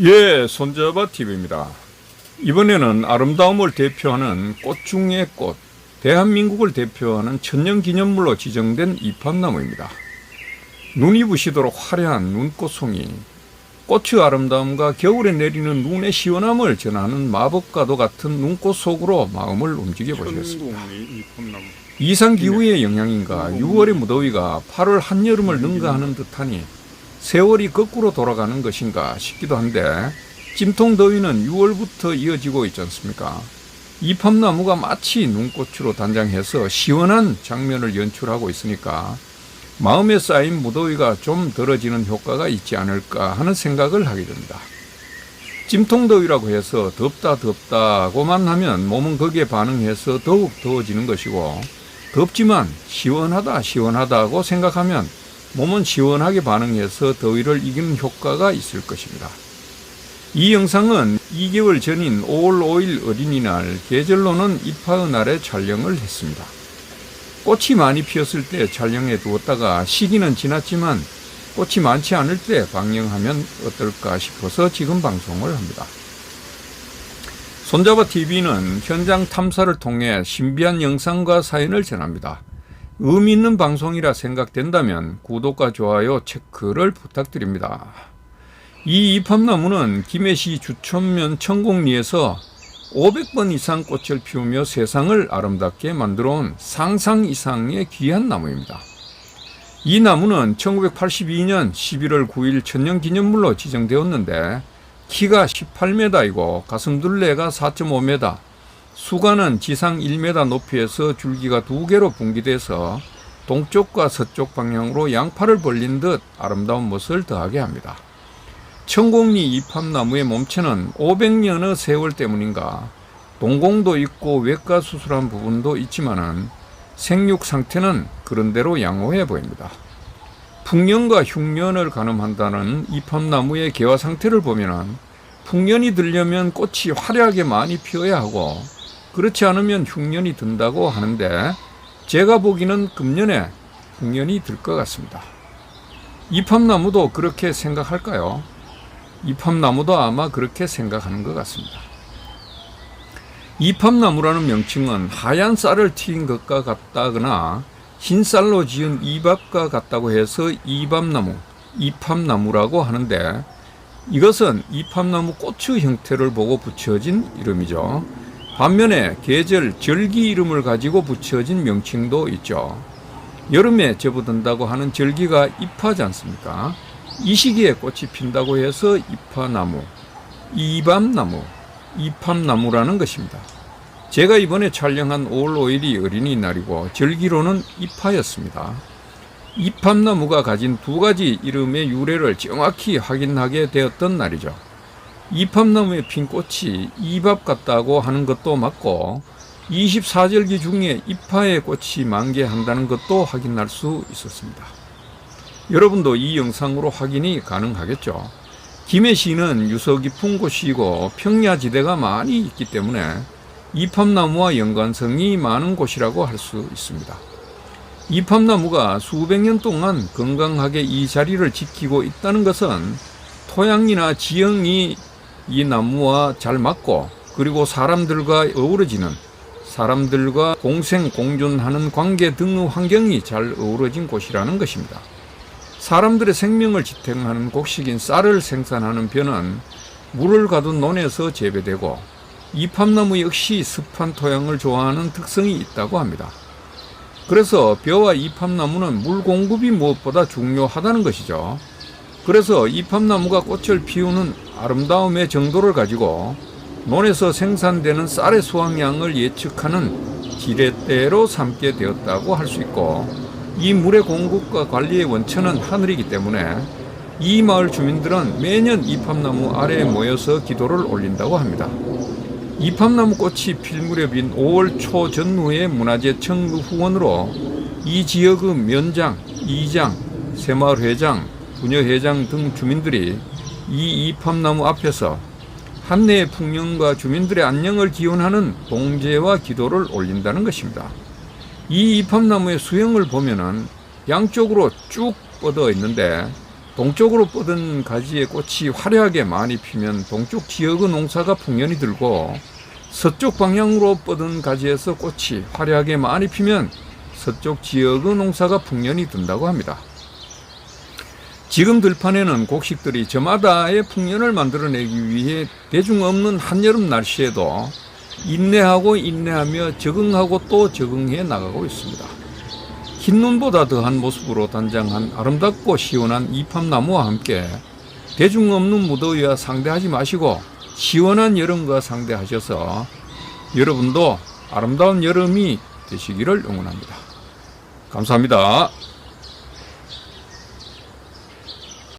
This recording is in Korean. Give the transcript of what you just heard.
예, 손잡아 TV입니다. 이번에는 아름다움을 대표하는 꽃 중의 꽃, 대한민국을 대표하는 천년 기념물로 지정된 이팝나무입니다. 눈이 부시도록 화려한 눈꽃송이, 꽃의 아름다움과 겨울에 내리는 눈의 시원함을 전하는 마법과도 같은 눈꽃 속으로 마음을 움직여 보시겠습니다. 이상 기후의 영향인가 6월의 무더위가 8월 한여름을 능가하는 듯하니 세월이 거꾸로 돌아가는 것인가 싶기도 한데 찜통 더위는 6월부터 이어지고 있지 않습니까? 이 팝나무가 마치 눈꽃으로 단장해서 시원한 장면을 연출하고 있으니까 마음에 쌓인 무더위가 좀 덜어지는 효과가 있지 않을까 하는 생각을 하게 됩니다. 찜통더위라고 해서 덥다 덥다고만 하면 몸은 거기에 반응해서 더욱 더워지는 것이고 덥지만 시원하다 시원하다고 생각하면 몸은 시원하게 반응해서 더위를 이기는 효과가 있을 것입니다. 이 영상은 2개월 전인 5월 5일 어린이날 계절로는 입하의 날에 촬영을 했습니다. 꽃이 많이 피었을 때 촬영해 두었다가 시기는 지났지만 꽃이 많지 않을 때 방영하면 어떨까 싶어서 지금 방송을 합니다. 손잡아 TV는 현장 탐사를 통해 신비한 영상과 사연을 전합니다. 의미 있는 방송이라 생각된다면 구독과 좋아요 체크를 부탁드립니다. 이 이팝나무는 김해시 주천면 천곡리에서 500번 이상 꽃을 피우며 세상을 아름답게 만들어 온 상상 이상의 귀한 나무입니다. 이 나무는 1982년 11월 9일 천년 기념물로 지정되었는데 키가 18m이고 가슴둘레가 4.5m, 수가는 지상 1m 높이에서 줄기가 두 개로 분기돼서 동쪽과 서쪽 방향으로 양팔을 벌린 듯 아름다운 멋을 더하게 합니다. 천공리 이팝나무의 몸체는 500년의 세월 때문인가 동공도 있고 외과 수술한 부분도 있지만은 생육 상태는 그런대로 양호해 보입니다. 풍년과 흉년을 가늠한다는 이팝나무의 개화 상태를 보면은 풍년이 들려면 꽃이 화려하게 많이 피어야 하고 그렇지 않으면 흉년이 든다고 하는데 제가 보기는 금년에 흉년이 들 것 같습니다. 이팝나무도 그렇게 생각할까요? 이팝나무도 아마 그렇게 생각하는 것 같습니다. 이팝나무라는 명칭은 하얀 쌀을 튀긴 것과 같다거나 흰 쌀로 지은 이밥과 같다고 해서 이밥나무, 이팝나무라고 하는데 이것은 이팝나무 꽃의 형태를 보고 붙여진 이름이죠. 반면에 계절, 절기 이름을 가지고 붙여진 명칭도 있죠. 여름에 접어든다고 하는 절기가 입하지 않습니까? 이 시기에 꽃이 핀다고 해서 이파나무, 이밤나무, 이팝나무라는 것입니다. 제가 이번에 촬영한 5월 5일이 어린이날이고 절기로는 이파였습니다. 이팝나무가 가진 두 가지 이름의 유래를 정확히 확인하게 되었던 날이죠. 이팝나무에 핀 꽃이 이밥 같다고 하는 것도 맞고 24절기 중에 이파의 꽃이 만개한다는 것도 확인할 수 있었습니다. 여러분도 이 영상으로 확인이 가능하겠죠. 김해시는 유서 깊은 곳이고 평야지대가 많이 있기 때문에 이팝나무와 연관성이 많은 곳이라고 할 수 있습니다. 이팝나무가 수백 년 동안 건강하게 이 자리를 지키고 있다는 것은 토양이나 지형이 이 나무와 잘 맞고 그리고 사람들과 어우러지는 사람들과 공생 공존하는 관계 등의 환경이 잘 어우러진 곳이라는 것입니다. 사람들의 생명을 지탱하는 곡식인 쌀을 생산하는 벼는 물을 가둔 논에서 재배되고 이팝나무 역시 습한 토양을 좋아하는 특성이 있다고 합니다. 그래서 벼와 이팝나무는 물 공급이 무엇보다 중요하다는 것이죠. 그래서 이팝나무가 꽃을 피우는 아름다움의 정도를 가지고 논에서 생산되는 쌀의 수확량을 예측하는 지렛대로 삼게 되었다고 할 수 있고 이 물의 공급과 관리의 원천은 하늘이기 때문에 이 마을 주민들은 매년 이팝나무 아래에 모여서 기도를 올린다고 합니다. 이팝나무 꽃이 필 무렵인 5월 초 전후의 문화재청 후원으로 이 지역의 면장, 이장, 새마을 회장, 부녀회장 등 주민들이 이 이팝나무 앞에서 한내의 풍년과 주민들의 안녕을 기원하는 봉제와 기도를 올린다는 것입니다. 이 이팝나무의 수형을 보면은 양쪽으로 쭉 뻗어 있는데 동쪽으로 뻗은 가지의 꽃이 화려하게 많이 피면 동쪽 지역의 농사가 풍년이 들고 서쪽 방향으로 뻗은 가지에서 꽃이 화려하게 많이 피면 서쪽 지역의 농사가 풍년이 든다고 합니다. 지금 들판에는 곡식들이 저마다의 풍년을 만들어내기 위해 대중 없는 한여름 날씨에도 인내하고 인내하며 적응하고 또 적응해 나가고 있습니다. 흰눈보다 더한 모습으로 단장한 아름답고 시원한 이팝나무와 함께 대중 없는 무더위와 상대하지 마시고 시원한 여름과 상대하셔서 여러분도 아름다운 여름이 되시기를 응원합니다. 감사합니다.